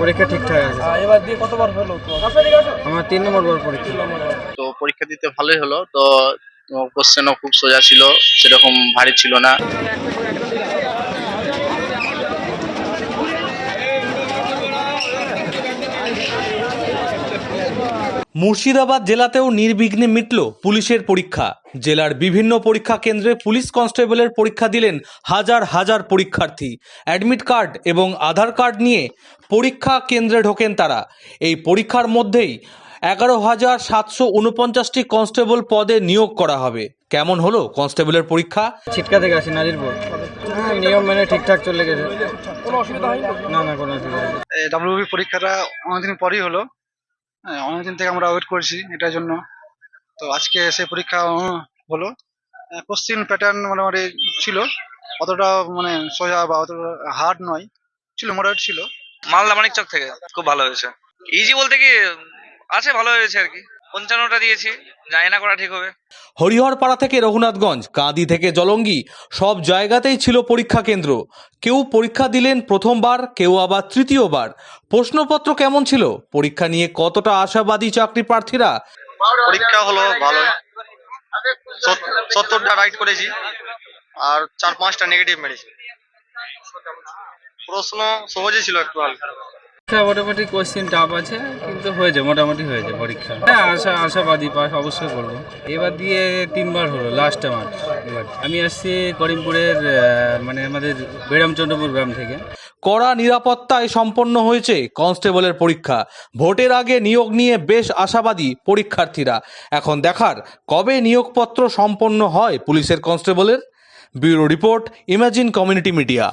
পরীক্ষা ঠিকঠাক আছে। এবার দিয়ে কতবার হলো তো আমার তিন নম্বর বার পরীক্ষা। তো পরীক্ষা দিতে ভালোই হলো। তো কোশ্চেনও খুব সোজা ছিল সেরকম ভারী ছিল না। মুর্শিদাবাদ জেলাতেও নির্বিঘ্নে মিটল পুলিশের পরীক্ষা। জেলার বিভিন্ন পরীক্ষা কেন্দ্রে পুলিশ কনস্টেবলের পরীক্ষা দিলেন হাজার হাজার পরীক্ষার্থী। অ্যাডমিট কার্ড এবং আধার কার্ড নিয়ে পরীক্ষা কেন্দ্রে ঢোকেন তারা। এই পরীক্ষার মধ্যেই এগারো হাজার সাতশো উনপঞ্চাশটি কনস্টেবল পদে নিয়োগ করা হবে। কেমন হলো কনস্টেবলের পরীক্ষা? ছিটকা থেকে আসি নাজিরপুর। হ্যাঁ নিয়ম মেনে ঠিকঠাক চলে গেছে। কোনো অসুবিধা হয়নি? না না কোনো অসুবিধা ডাব্লিউবি পরীক্ষাটা অনেকদিন পরই হলো। অনেকদিন থেকে আমরা ওয়েট করছি এটার জন্য। তো আজকে এসে পরীক্ষা হলো। কোশ্চিন প্যাটার্ন মোটামুটি ছিল। অতটা মানে সোজা বা অতটা হার্ড নয়। ছিল মোটামুটি ছিল। মালদা মানিক চক থেকে। খুব ভালো হয়েছে। ইজি বলতে কি, আছে, ভালো হয়েছে আর কি। পঞ্চান্নটা দিয়েছি জানি না করা ঠিক হবে। হরিহরপাড়া থেকে রঘুনাথগঞ্জ কাঁদি থেকে জলঙ্গি সব জায়গাতেই ছিল পরীক্ষা কেন্দ্র। কেউ পরীক্ষা দিলেন প্রথমবার কেউ আবার তৃতীয়বার। প্রশ্নপত্র কেমন ছিল? পরীক্ষা নিয়ে কতটা আশাবাদী চাকরি প্রার্থীরা পরীক্ষা হলো ভালো সত্তরটা রাইট করেছি আর চার পাঁচটা নেগেটিভ মেরেছি। প্রশ্ন সহজই ছিল একটু হালকা। পরীক্ষা মোটামুটি কোশ্চেন টাফ আছে, কিন্তু হয়েছে, মোটামুটি হয়েছে পরীক্ষা। হ্যাঁ আশা, আশাবাদী পাস, অবশ্যই করব এবার দিয়ে তিনবার হলো লাস্ট আমার এবার আমি আসছি করিমপুরের মানে আমাদের বেরামচন্দ্রপুর গ্রাম থেকে। কড়া নিরাপত্তায় সম্পন্ন হয়েছে কনস্টেবলের পরীক্ষা। ভোটের আগে নিয়োগ নিয়ে বেশ আশাবাদী পরীক্ষার্থীরা। এখন দেখার কবে নিয়োগপত্র সম্পন্ন হয় পুলিশের কনস্টেবলের? Bureau report, imagine community media.